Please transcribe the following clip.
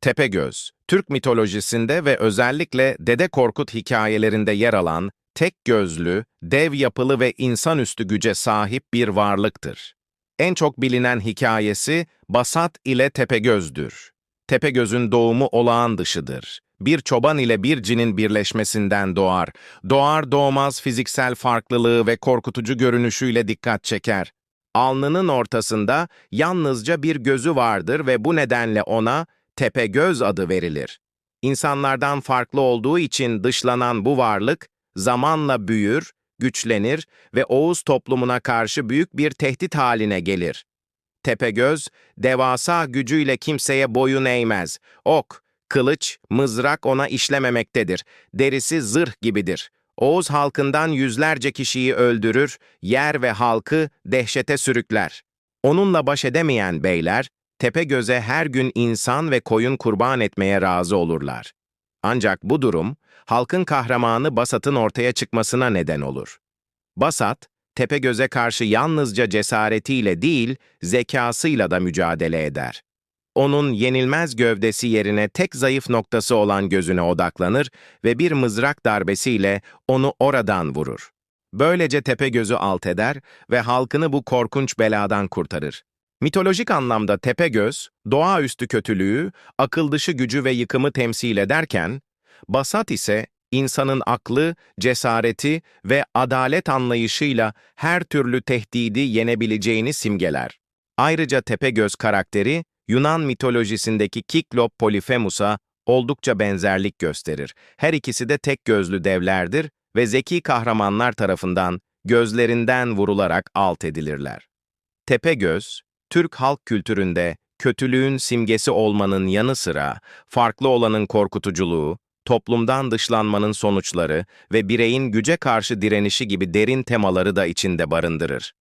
Tepegöz, Türk mitolojisinde ve özellikle Dede Korkut hikayelerinde yer alan tek gözlü, dev yapılı ve insanüstü güce sahip bir varlıktır. En çok bilinen hikayesi Basat ile Tepegöz'dür. Tepegöz'ün doğumu olağan dışıdır. Bir çoban ile bir cinin birleşmesinden doğar. Doğar doğmaz fiziksel farklılığı ve korkutucu görünüşüyle dikkat çeker. Alnının ortasında yalnızca bir gözü vardır ve bu nedenle ona Tepegöz adı verilir. İnsanlardan farklı olduğu için dışlanan bu varlık zamanla büyür, güçlenir ve Oğuz toplumuna karşı büyük bir tehdit haline gelir. Tepegöz, devasa gücüyle kimseye boyun eğmez. Ok, kılıç, mızrak ona işlememektedir. Derisi zırh gibidir. Oğuz halkından yüzlerce kişiyi öldürür, yer ve halkı dehşete sürükler. Onunla baş edemeyen beyler, Tepegöz'e her gün insan ve koyun kurban etmeye razı olurlar. Ancak bu durum, halkın kahramanı Basat'ın ortaya çıkmasına neden olur. Basat, Tepegöz'e karşı yalnızca cesaretiyle değil, zekasıyla da mücadele eder. Onun yenilmez gövdesi yerine tek zayıf noktası olan gözüne odaklanır ve bir mızrak darbesiyle onu oradan vurur. Böylece Tepegöz'ü alt eder ve halkını bu korkunç beladan kurtarır. Mitolojik anlamda Tepegöz, doğaüstü kötülüğü, akıl dışı gücü ve yıkımı temsil ederken, Basat ise insanın aklı, cesareti ve adalet anlayışıyla her türlü tehdidi yenebileceğini simgeler. Ayrıca Tepegöz karakteri, Yunan mitolojisindeki Kiklop Polifemus'a oldukça benzerlik gösterir. Her ikisi de tek gözlü devlerdir ve zeki kahramanlar tarafından gözlerinden vurularak alt edilirler. Tepegöz, Türk halk kültüründe kötülüğün simgesi olmanın yanı sıra farklı olanın korkutuculuğu, toplumdan dışlanmanın sonuçları ve bireyin güce karşı direnişi gibi derin temaları da içinde barındırır.